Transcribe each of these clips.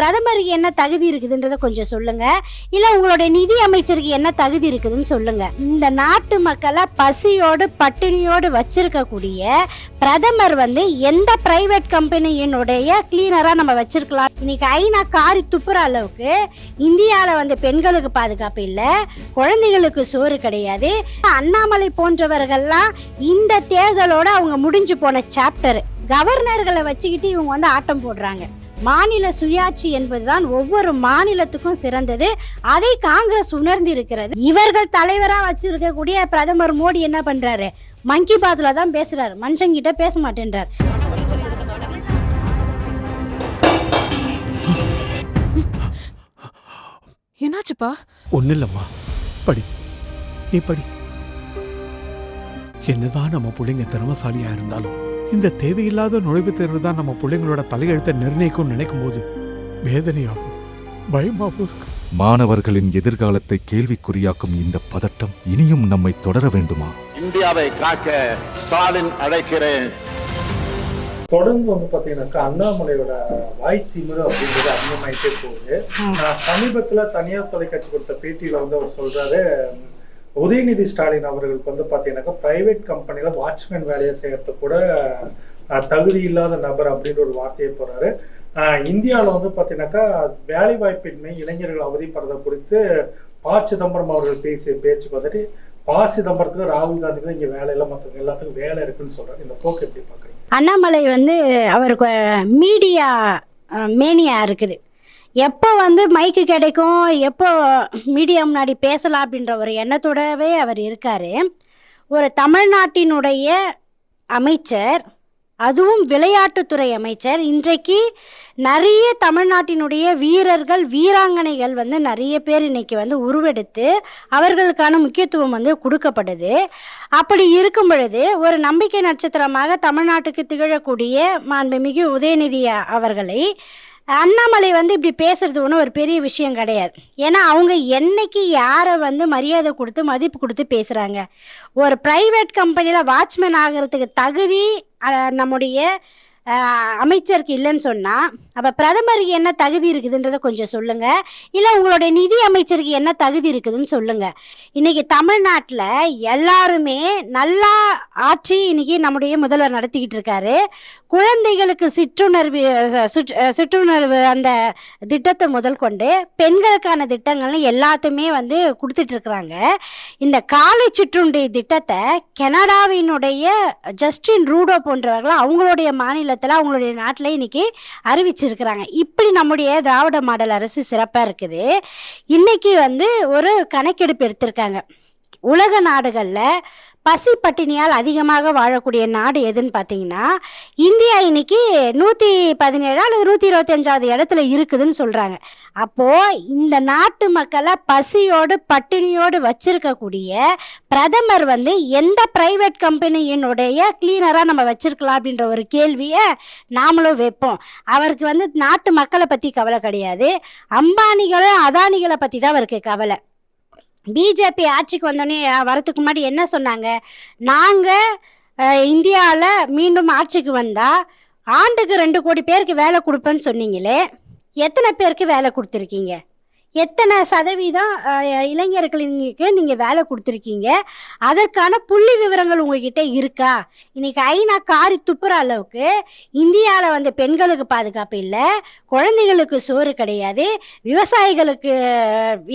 பிரதமருக்கு என்ன தகுதி இருக்குதுன்றத கொஞ்சம் சொல்லுங்க. இல்ல உங்களுடைய நிதி அமைச்சருக்கு என்ன தகுதி இருக்குதுன்னு சொல்லுங்க. இந்த நாட்டு மக்களை பசியோடு பட்டினியோடு வச்சிருக்கக்கூடிய பிரதமர் வந்து எந்த பிரைவேட் கம்பெனியினுடைய கிளீனரா நம்ம வச்சிருக்கலாம். இன்னைக்கு ஐநா காரி துப்புற அளவுக்கு இந்தியாவில் வந்து பெண்களுக்கு பாதுகாப்பு இல்லை குழந்தைகளுக்கு சோறு கிடையாது. அண்ணாமலை போன்றவர்கள்லாம் இந்த தேர்தலோட அவங்க முடிஞ்சு போன சாப்டர் கவர்னர்களை வச்சுக்கிட்டு இவங்க வந்து ஆட்டம் போடுறாங்க. மாநில சுயாட்சி என்பதுதான் ஒவ்வொரு மாநிலத்துக்கும் சிறந்தது. அதை காங்கிரஸ் உணர்ந்து இருக்கிறது இவர்கள் தலைவரா வச்சிருக்கக்கூடிய பிரதமர் மோடி என்ன பண்றாரு? மங்கி பாத்ல தான் பேசுறாரு. மனுஷங்கிட்ட பேச மாட்டேன்றார். என்னாச்சுப்பா? ஒன்றும் இல்லைம்மா படி. நீ படி. என்னதான் நம்ம பிள்ளைங்க திறமசாலியா இருந்தாலும் இந்த தேவையில்லாத நுழைவுத் தேர்வு தான் நம்ம பிள்ளைங்களோட தலையெழுத்தை நிர்ணயிக்கும் நினைக்கும் போது வேதனையாகும் பயமாகவும் இருக்கு மாணவர்களின் எதிர்காலத்தை கேள்விக்குறியாக்கும் இந்த பதட்டம் இனியும் நம்மை தொடர வேண்டுமா? இந்தியாவை காக்க ஸ்டாலின் அழைக்கிறேன். தொடர்ந்து வந்து பாத்தீங்கன்னாக்கா அண்ணாமலையோட வாய் திமிரு அப்படின்றது அதிகமாயிட்டே போகுது. சமீபத்துல தனியார் தொலைக்காட்சி கொடுத்த பேட்டியில வந்து அவர் சொல்றாரு உதயநிதி ஸ்டாலின் அவர்களுக்கு வந்து பார்த்தீங்கன்னாக்கா ப்ரைவேட் கம்பெனியில் வாட்ச்மேன் வேலையை செய்யறது கூட தகுதி இல்லாத நபர் அப்படின்ற ஒரு வார்த்தையை போறாரு இந்தியாவில் வந்து பார்த்தீங்கன்னாக்கா வேலை வாய்ப்பின்மை இளைஞர்கள் அவதிப்படுறதை குறித்து ப. சிதம்பரம் அவர்கள் பேசிய பேச்சுக்கு வந்துட்டு ப. சிதம்பரத்துக்கு ராகுல் காந்திக்கு இங்கே வேலை இல்லை மற்றவங்க எல்லாத்துக்கும் வேலை இருக்குன்னு சொல்றாரு. இந்த போக்கு எப்படி பார்க்குறீங்க அண்ணாமலை வந்து அவருக்கு மீடியா மேனியா இருக்குது. எப்போ வந்து மைக்கு கிடைக்கும்? எப்போ மீடியா முன்னாடி பேசலாம் அப்படின்ற ஒரு எண்ணத்தோடவே அவர் இருக்கார். ஒரு தமிழ்நாட்டினுடைய அமைச்சர் அதுவும் விளையாட்டுத்துறை அமைச்சர் இன்றைக்கு நிறைய தமிழ்நாட்டினுடைய வீரர்கள் வீராங்கனைகள் வந்து நிறைய பேர் இன்னைக்கு வந்து உருவெடுத்து அவர்களுக்கான முக்கியத்துவம் வந்து கொடுக்கப்படுது அப்படி இருக்கும் பொழுது ஒரு நம்பிக்கை நட்சத்திரமாக தமிழ்நாட்டுக்கு திகழக்கூடிய மாண்புமிகு உதயநிதி அவர்களை அண்ணாமலை வந்து இப்படி பேசுறது ஒன்றும் ஒரு பெரிய விஷயம் கிடையாது. ஏன்னா அவங்க என்னைக்கு யாரை வந்து மரியாதை கொடுத்து மதிப்பு கொடுத்து பேசுகிறாங்க ஒரு ப்ரைவேட் கம்பெனியில் வாட்ச்மேன் ஆகிறதுக்கு தகுதி நம்முடைய அமைச்சருக்கு இல்லைன்னு சொன்னால் அப்போ பிரதமருக்கு என்ன தகுதி இருக்குதுன்றதை கொஞ்சம் சொல்லுங்கள் இல்லை உங்களுடைய நிதி அமைச்சருக்கு என்ன தகுதி இருக்குதுன்னு சொல்லுங்கள் இன்றைக்கி தமிழ்நாட்டில் எல்லாருமே நல்லா ஆட்சி இன்றைக்கி நம்முடைய முதல்வர் நடத்திக்கிட்டு இருக்காரு. குழந்தைகளுக்கு சிற்றுணர்வு சுற்று- சிற்றுணர்வு அந்த திட்டத்தை முதல் கொண்டு பெண்களுக்கான திட்டங்கள்னு எல்லாத்தையுமே வந்து கொடுத்துட்டு இருக்கிறாங்க இந்த காலை சிற்றுண்டி திட்டத்தை கனடாவினுடைய ஜஸ்டின் ரூடோ போன்றவர்கள் அவங்களுடைய மாநிலத்தில் அவங்களுடைய நாட்டில் இன்னைக்கு அறிவிச்சிருக்கிறாங்க. இப்படி நம்முடைய திராவிட மாடல் அரசு சிறப்பாக இருக்குது. இன்னைக்கு வந்து ஒரு கணக்கெடுப்பு எடுத்திருக்காங்க. உலக நாடுகளில் பசி பட்டினியால் அதிகமாக வாழக்கூடிய நாடு எதுன்னு பார்த்தீங்கன்னா இந்தியா இன்னைக்கு நூற்றி பதினேழு அல்லது நூற்றி இருபத்தஞ்சாவது இடத்துல இருக்குதுன்னு சொல்கிறாங்க அப்போது இந்த நாட்டு மக்களை பசியோடு பட்டினியோடு வச்சிருக்கக்கூடிய பிரதமர் வந்து எந்த பிரைவேட் கம்பெனியினுடைய கிளீனராக நம்ம வச்சிருக்கலாம் அப்படின்ற ஒரு கேள்வியை நாமளும் வைப்போம். அவருக்கு வந்து நாட்டு மக்களை பற்றி கவலை கிடையாது. அம்பானிகளை அதானிகளை பற்றி தான் அவருக்கு கவலை. பிஜேபி ஆட்சிக்கு வந்தோடனே வரதுக்கு முன்னாடி என்ன சொன்னாங்க? நாங்கள் இந்தியாவில் மீண்டும் ஆட்சிக்கு வந்தால் ஆண்டுக்கு ரெண்டு கோடி பேருக்கு வேலை கொடுப்பேன்னு சொன்னீங்களே எத்தனை பேருக்கு வேலை கொடுத்துருக்கீங்க? எத்தனை சதவீதம் இளைஞர்களுக்கு நீங்கள் வேலை கொடுத்துருக்கீங்க? அதற்கான புள்ளி விவரங்கள் உங்ககிட்ட இருக்கா? இன்னைக்கு ஐநா காரி துப்புற அளவுக்கு இந்தியாவில் வந்து பெண்களுக்கு பாதுகாப்பு இல்லை குழந்தைகளுக்கு சோறு கிடையாது விவசாயிகளுக்கு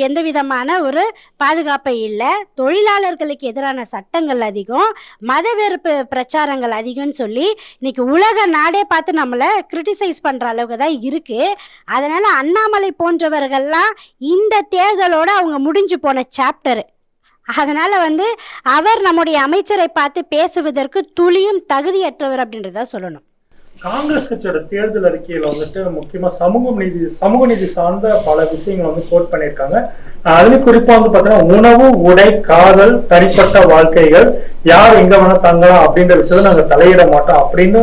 எந்த விதமான ஒரு பாதுகாப்பை இல்லை தொழிலாளர்களுக்கு எதிரான சட்டங்கள் அதிகம் மத வெறுப்பு பிரச்சாரங்கள் அதிகம்னு சொல்லி இன்னைக்கு உலக நாடே பார்த்து நம்மளை கிரிட்டிசைஸ் பண்ணுற அளவுக்கு தான் இருக்குது அதனால் அண்ணாமலை போன்றவர்கள்லாம் இந்த தேர்தலோட அவங்க முடிஞ்சு போன சாப்டரு. அதனால் வந்து அவர் நம்முடைய அமைச்சரை பார்த்து பேசுவதற்கு துளியும் தகுதியற்றவர் அப்படின்றத சொல்லணும். காங்கிரஸ் கட்சியோட தேர்தல் அறிக்கையில வந்துட்டு முக்கியமா சமூக நீதி சமூக நீதி சார்ந்த பல விஷயங்கள் வந்து கோட் பண்ணியிருக்காங்க. அஹ் குறிப்பாக குறிப்பா வந்து பாத்தீங்கன்னா உணவு உடை காதல் தனிப்பட்ட வாழ்க்கைகள் யார் எங்க வேணா தங்கலாம் அப்படின்ற விஷயத்தை நாங்க தலையிட மாட்டோம் அப்படின்னு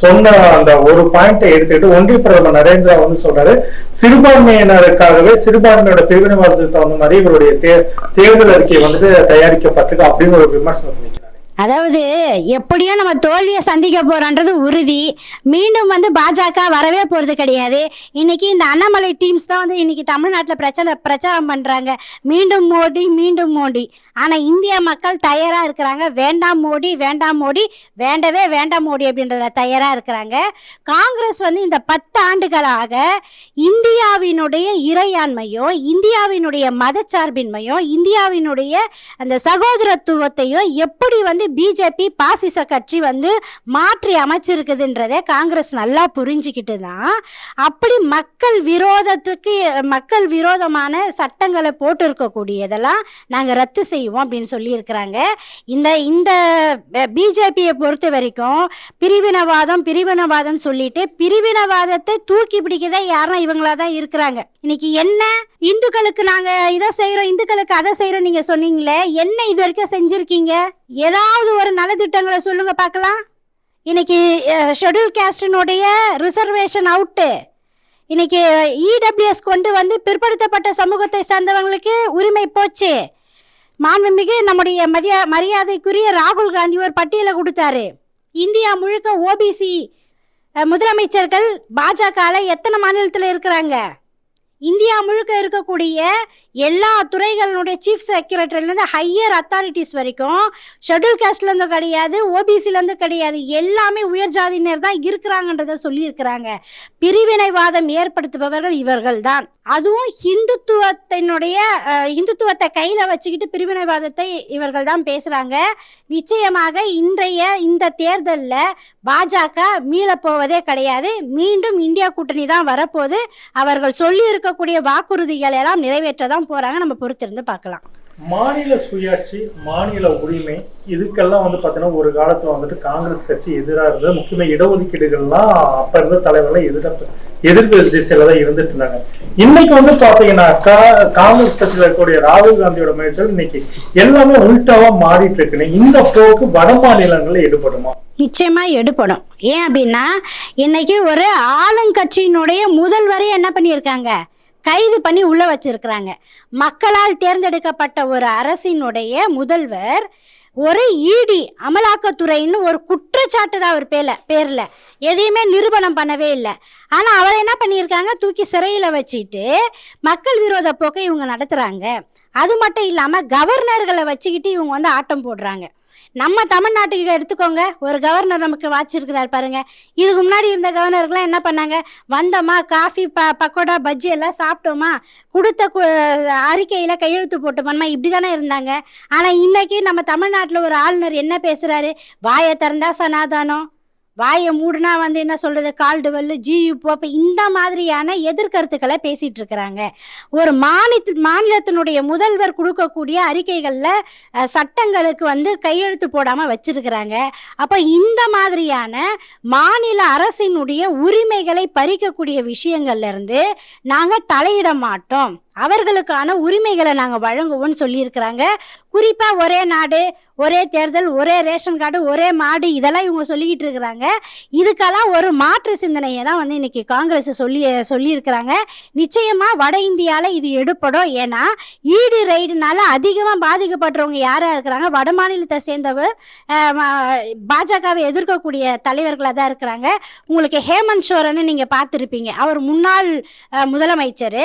சொன்ன அந்த ஒரு பாயிண்டை எடுத்துக்கிட்டு ஒன்றிய பிரதமர் நரேந்திரா வந்து சொல்றாரு சிறுபான்மையினருக்காகவே சிறுபான்மையோட பிரிவினைவாதத்துக்கு தகுந்த மாதிரி இவருடைய தேர்தல் அறிக்கை வந்துட்டு தயாரிக்கப்பட்டிருக்கு அப்படின்னு ஒரு விமர்சனம் அதாவது எப்படியும் நம்ம தோல்வியை சந்திக்க போறோன்றது உறுதி. மீண்டும் வந்து பாஜக வரவே போறது கிடையாது. இன்னைக்கு இந்த அண்ணாமலை டீம்ஸ் தான் வந்து இன்னைக்கு தமிழ்நாட்டில் பிரச்சனை பிரச்சாரம் பண்றாங்க. மீண்டும் மோடி மீண்டும் மோடி. ஆனா இந்திய மக்கள் தயாரா இருக்கிறாங்க. வேண்டாம் மோடி வேண்டாம் மோடி வேண்டவே வேண்டாம் மோடி அப்படின்றத தயாரா இருக்கிறாங்க. காங்கிரஸ் வந்து இந்த பத்து ஆண்டுகளாக இந்தியாவினுடைய இறையாண்மையோ இந்தியாவினுடைய மதச்சார்பின்மையோ இந்தியாவினுடைய அந்த சகோதரத்துவத்தையும் எப்படி வந்து பிஜேபி பாசிச கட்சி வந்து மாற்றி அமைச்சிருக்குதுன்றதை காங்கிரஸ் நல்லா புரிஞ்சுக்கிட்டு தான் அப்படி மக்கள் விரோதத்துக்கு மக்கள் விரோதமான சட்டங்களை போட்டு இருக்கக்கூடியதெல்லாம் நாங்கள் ரத்து செய்வோம் அப்படின்னு சொல்லியிருக்கிறாங்க. இந்த இந்த பிஜேபியை பொறுத்த வரைக்கும் பிரிவினவாதம் பிரிவினவாதம் சொல்லிட்டு பிரிவினவாதத்தை தூக்கி பிடிக்கதே யாருன்னா இவங்களா தான் இருக்கிறாங்க. இன்னைக்கு என்ன இந்துக்களுக்கு நாங்க இதை செய்யறோம் இந்துக்களுக்கு அதை செய்யறோம் நீங்க சொன்னீங்களே என்ன இது வரைக்கும் செஞ்சிருக்கீங்க? ஏதாவது ஒரு நலத்திட்டங்களை சொல்லுங்க பார்க்கலாம். இன்னைக்கு ஷெட்யூல் கேஸ்டினுடைய ரிசர்வேஷன் அவுட்டு இன்னைக்கு இடபிள்யூஎஸ் கொண்டு வந்து பிற்படுத்தப்பட்ட சமூகத்தை சார்ந்தவங்களுக்கு உரிமை போச்சு. மாண்புமிகு நம்முடைய மதிய மரியாதைக்குரிய ராகுல் காந்தி ஒரு பட்டியலை கொடுத்தாரு. இந்தியா முழுக்க ஓபிசி முதலமைச்சர்கள் பாஜகவில் எத்தனை மாநிலத்தில் இருக்கிறாங்க? இந்தியா முழுக்க இருக்கக்கூடிய எல்லா துறைகளினுடைய சீஃப் செக்ரட்டரிலேருந்து ஹையர் அத்தாரிட்டிஸ் வரைக்கும் ஷெட்யூல் காஸ்ட்லேருந்து கிடையாது ஓபிசிலேருந்து கிடையாது எல்லாமே உயர் ஜாதியினர் தான் இருக்கிறாங்கன்றத சொல்லியிருக்கிறாங்க. பிரிவினைவாதம் ஏற்படுத்துபவர்கள் இவர்கள் தான் அதுவும் ஹிந்துத்துவத்தினுடைய இந்துத்துவத்தை ஹிந்துத்துவத்தை கையில் வச்சுக்கிட்டு பிரிவினைவாதத்தை இவர்கள் தான் பேசுகிறாங்க நிச்சயமாக இன்றைய இந்த தேர்தலில் பாஜக மீளப் போவதே கிடையாது. மீண்டும் இந்தியா கூட்டணி தான் வரப்போது அவர்கள் சொல்லி இருக்கக்கூடிய வாக்குறுதிகள் எல்லாம் நிறைவேற்ற தான் போறாங்க. நம்ம பொறுத்திருந்து பார்க்கலாம். மாநில சுயாட்சி மாநில உரிமை இதுக்கெல்லாம் வந்து பார்த்தீங்கன்னா ஒரு காலத்தில் வந்துட்டு காங்கிரஸ் கட்சி எதிராக இருந்தது. முக்கியமாக இடஒதுக்கீடுகள்லாம் அப்போ இருந்த தலைவர்கள் எதிர்ப்பு எதிர்ப்பு திசையில தான் இருந்துட்டு இருந்தாங்க. இன்னைக்கு வந்து பாத்தீங்கன்னாக்கா காங்கிரஸ் கட்சியில் இருக்கக்கூடிய ராகுல் காந்தியோட முயற்சிகள் இன்னைக்கு எல்லாமே உள்டாவாக மாறிட்டு இருக்குன்னு இந்த போக்கு வட மாநிலங்களில் ஈடுபடுமா? நிச்சயமாக எடுப்படும் ஏன் அப்படின்னா இன்னைக்கு ஒரு ஆளுங்கட்சியினுடைய முதல்வரே என்ன பண்ணியிருக்காங்க? கைது பண்ணி உள்ள வச்சிருக்கிறாங்க. மக்களால் தேர்ந்தெடுக்கப்பட்ட ஒரு அரசினுடைய முதல்வர் ஒரு இடி அமலாக்கத்துறைன்னு ஒரு குற்றச்சாட்டு தான் அவர் பேரில் பேரில். எதையுமே நிரூபணம் பண்ணவே இல்லை. ஆனால் அவரை என்ன பண்ணியிருக்காங்க? தூக்கி சிறையில் வச்சுட்டு மக்கள் விரோத போக்கை இவங்க நடத்துகிறாங்க அது மட்டும் இல்லாமல் கவர்னர்களை வச்சுக்கிட்டு இவங்க வந்து ஆட்டம் போடுறாங்க. நம்ம தமிழ்நாட்டுக்கு எடுத்துக்கோங்க. ஒரு கவர்னர் நமக்கு வாச்சிருக்கிறார் பாருங்க. இதுக்கு முன்னாடி இருந்த கவர்னருக்குலாம் என்ன பண்ணாங்க? வந்தோமா காஃபி ப பக்கோடா பஜ்ஜி எல்லாம் சாப்பிட்டோமா? கொடுத்த கு- கையெழுத்து போட்டு பண்ணமா இப்படி தானே இருந்தாங்க. ஆனால் இன்னைக்கு நம்ம தமிழ்நாட்டில் ஒரு ஆளுநர் என்ன பேசுகிறாரு வாயை திறந்தா சனாதானம். வாயை மூடுனா வந்து என்ன சொல்கிறது கால்டுவெல்லு ஜியு போப்ப இந்த மாதிரியான எதிர்கருத்துக்களை பேசிகிட்டு இருக்கிறாங்க. ஒரு மாநில மாநிலத்தினுடைய முதல்வர் கொடுக்கக்கூடிய அறிக்கைகளில் சட்டங்களுக்கு வந்து கையெழுத்து போடாமல் வச்சிருக்கிறாங்க. அப்போ இந்த மாதிரியான மாநில அரசினுடைய உரிமைகளை பறிக்கக்கூடிய விஷயங்கள்லேருந்து நாங்கள் தலையிட மாட்டோம். அவர்களுக்கான உரிமைகளை நாங்கள் வழங்குவோம்னு சொல்லியிருக்கிறாங்க. குறிப்பாக ஒரே நாடு ஒரே தேர்தல் ஒரே ரேஷன் கார்டு ஒரே மாடு இதெல்லாம் இவங்க சொல்லிக்கிட்டு இருக்கிறாங்க. இதுக்கெல்லாம் ஒரு மாற்று சிந்தனையை தான் வந்து இன்னைக்கு காங்கிரஸ் சொல்லி சொல்லியிருக்கிறாங்க. நிச்சயமாக வட இந்தியாவில் இது எடுப்படும் ஏன்னா ஈடு ரைடுனால அதிகமாக பாதிக்கப்படுறவங்க யாராக இருக்கிறாங்க? வட மாநிலத்தை சேர்ந்தவர் பாஜகவை எதிர்க்கக்கூடிய தலைவர்களாக தான் இருக்கிறாங்க. உங்களுக்கு ஹேமந்த் சோரன்னு நீங்கள் பார்த்துருப்பீங்க. அவர் முன்னாள் முதலமைச்சர்.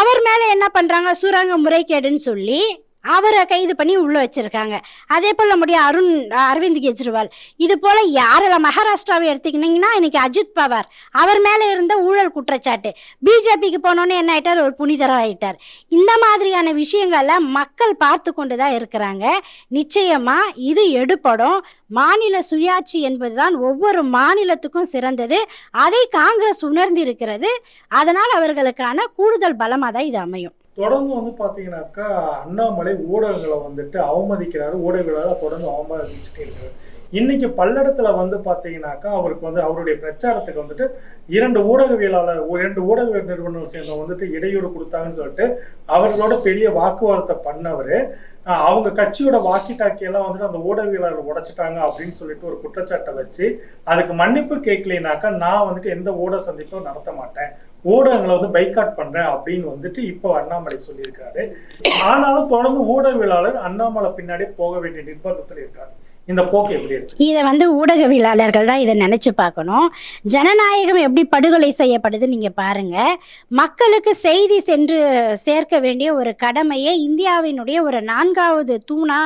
அவர் மேலே என்ன பண்றாங்க? சுரங்க முறைகேடுன்னு சொல்லி அவரை கைது பண்ணி உள்ளே வச்சிருக்காங்க. அதே போல் நம்முடைய அருண் அரவிந்த் கெஜ்ரிவால் இது போல் யாரெல்லாம் மகாராஷ்டிராவை எடுத்துக்கினீங்கன்னா இன்னைக்கு அஜித் பவார் அவர் மேலே இருந்த ஊழல் குற்றச்சாட்டு. பிஜேபிக்கு போனோன்னே என்ன ஆகிட்டார் ஒரு புனிதராக ஆயிட்டார் இந்த மாதிரியான விஷயங்களை மக்கள் பார்த்து கொண்டு தான் இருக்கிறாங்க. நிச்சயமாக இது எடுப்படும் மாநில சுயாட்சி என்பதுதான் ஒவ்வொரு மாநிலத்துக்கும் சிறந்தது. அதை காங்கிரஸ் உணர்ந்திருக்கிறது. அதனால் அவர்களுக்கான கூடுதல் பலமாக தான் இது அமையும். தொடர்ந்து வந்து பார்த்தீங்கன்னாக்கா அண்ணாமலை ஊடகங்களை வந்துட்டு அவமதிக்கிறாரு ஊடகங்களால் தொடர்ந்து அவமதிச்சுட்டே இருக்காரு. இன்னைக்கு பல்லடத்துல வந்து பாத்தீங்கன்னாக்கா அவருக்கு வந்து அவருடைய பிரச்சாரத்துக்கு வந்துட்டு இரண்டு ஊடகவியலாளர் இரண்டு ஊடக நிறுவனம் சேர்ந்த வந்துட்டு இடையூறு கொடுத்தாங்கன்னு சொல்லிட்டு அவர்களோட பெரிய வாக்குவாதத்தை பண்ணவர். அவங்க கட்சியோட வாக்கி டாக்கி எல்லாம் வந்துட்டு அந்த ஊடகவியலாளர் உடைச்சிட்டாங்க அப்படின்னு சொல்லிட்டு ஒரு குற்றச்சாட்டை வச்சு அதுக்கு மன்னிப்பு கேட்கலைனாக்கா நான் வந்துட்டு எந்த ஊடக சந்திப்பும் நடத்த மாட்டேன். ஊடகங்களை வந்து பைக்காட் பண்றேன் அப்படின்னு வந்துட்டு இப்போ அண்ணாமலை சொல்லியிருக்காரு. ஆனாலும் தொடர்ந்து ஊடகவியலாளர் அண்ணாமலை பின்னாடியே போக வேண்டிய நிர்பந்தத்தில் இருக்காரு. இந்த போக்கு எப்படி இருக்கு? இதை வந்து ஊடகவியலாளர்கள் தான் இதை நினச்சி பார்க்கணும். ஜனநாயகம் எப்படி படுகொலை செய்யப்படுது நீங்கள் பாருங்கள் மக்களுக்கு செய்தி சென்று சேர்க்க வேண்டிய ஒரு கடமையை இந்தியாவினுடைய ஒரு நான்காவது தூணா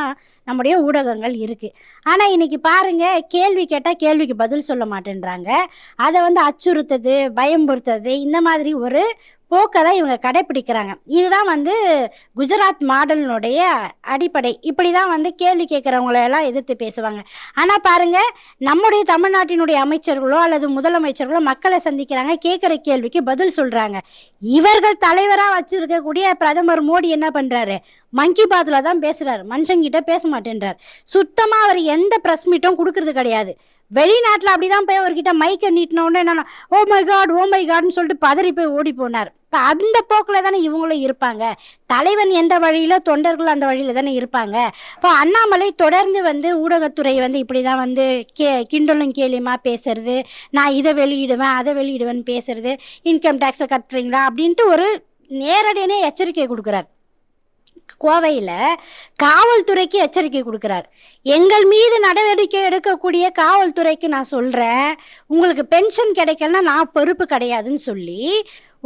நம்முடைய ஊடகங்கள் இருக்குது ஆனால் இன்னைக்கு பாருங்க கேள்வி கேட்டால் கேள்விக்கு பதில் சொல்ல மாட்டேன்றாங்க. அதை வந்து அச்சுறுத்துறது பயம்புறுத்துறது இந்த மாதிரி ஒரு போக்கை தான் இவங்க கடைப்பிடிக்கிறாங்க இதுதான் வந்து குஜராத் மாடலினுடைய அடிப்படை. இப்படி தான் வந்து கேள்வி கேட்குறவங்கள எல்லாம் எதிர்த்து பேசுவாங்க. ஆனால் பாருங்கள் நம்முடைய தமிழ்நாட்டினுடைய அமைச்சர்களோ அல்லது முதலமைச்சர்களோ மக்களை சந்திக்கிறாங்க கேட்குற கேள்விக்கு பதில் சொல்கிறாங்க இவர்கள் தலைவராக வச்சுருக்கக்கூடிய பிரதமர் மோடி என்ன பண்ணுறாரு மங்கி பாத்தில் தான் பேசுகிறாரு மனுஷங்கிட்ட பேச மாட்டேன்றார். சுத்தமாக அவர் எந்த ப்ரெஸ் மீட்டும் கொடுக்கறது கிடையாது. வெளிநாட்டில் அப்படி தான் போய் அவர்கிட்ட மைக்கை நீட்டினோடனே என்னன்னா oh my God oh my காட்னு சொல்லிட்டு பதறி போய் ஓடி போனார். இப்போ அந்த போக்கில் தானே இவங்களும் இருப்பாங்க. தலைவன் எந்த வழியில தொண்டர்கள் அந்த வழியில் தானே இருப்பாங்க. இப்போ அண்ணாமலை தொடர்ந்து வந்து ஊடகத்துறை வந்து இப்படி தான் வந்து கே கிண்டலும் கேலியுமா பேசுறது? நான் இதை வெளியிடுவேன் அதை வெளியிடுவேன்னு பேசுறது? இன்கம் டேக்ஸை கட்டுறீங்களா? அப்படின்ட்டு ஒரு நேரடியானே எச்சரிக்கை கொடுக்குறார். கோவையில் காவல்துறைக்கு எச்சரிக்கை கொடுக்குறார். எங்கள் மீது நடவடிக்கை எடுக்கக்கூடிய காவல்துறைக்கு நான் சொல்கிறேன் உங்களுக்கு பென்ஷன் கிடைக்கலன்னா நான் பொறுப்பு கிடையாதுன்னு சொல்லி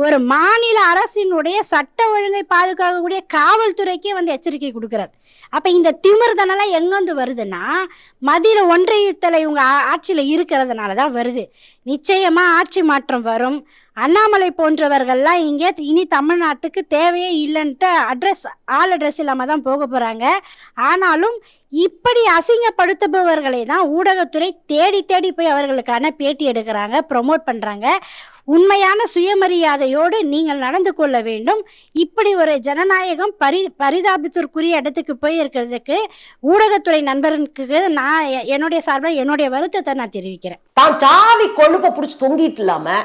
ஒரு மாநில அரசினுடைய சட்ட ஒழுங்கை பாதுகாக்கக்கூடிய காவல்துறைக்கே வந்து எச்சரிக்கை கொடுக்குறார். அப்போ இந்த திமிர்தனெல்லாம் எங்கேருந்து வருதுன்னா மதியில் ஒன்றியத்தில் இவங்க ஆட்சியில் இருக்கிறதுனால தான் வருது. நிச்சயமாக ஆட்சி மாற்றம் வரும். அண்ணாமலை போன்றவர்கள்லாம் இங்கே இனி தமிழ்நாட்டுக்கு தேவையே இல்லைன்ட்டு அட்ரஸ் ஆள் அட்ரஸ் இல்லாமல் தான் போக போகிறாங்க ஆனாலும் இப்படி அசிங்கப்படுத்துபவர்களை தான் ஊடகத்துறை தேடி தேடி போய் அவர்களுக்கான பேட்டி எடுக்கிறாங்க ப்ரொமோட் பண்ணுறாங்க உண்மையான சுயமரியாதையோடு நீங்கள் நடந்து கொள்ள வேண்டும். இப்படி ஒரு ஜனநாயகம் பரி பரிதாபத்திற்குரிய இடத்துக்கு போய் இருக்கிறதுக்கு ஊடகத்துறை நண்பர்களுக்கு நான் என்னுடைய சார்பில் என்னுடைய வருத்தத்தை நான் தெரிவிக்கிறேன். தான் சாதி கொழுப்பை பிடிச்சி தொங்கிட்டு இல்லாமல்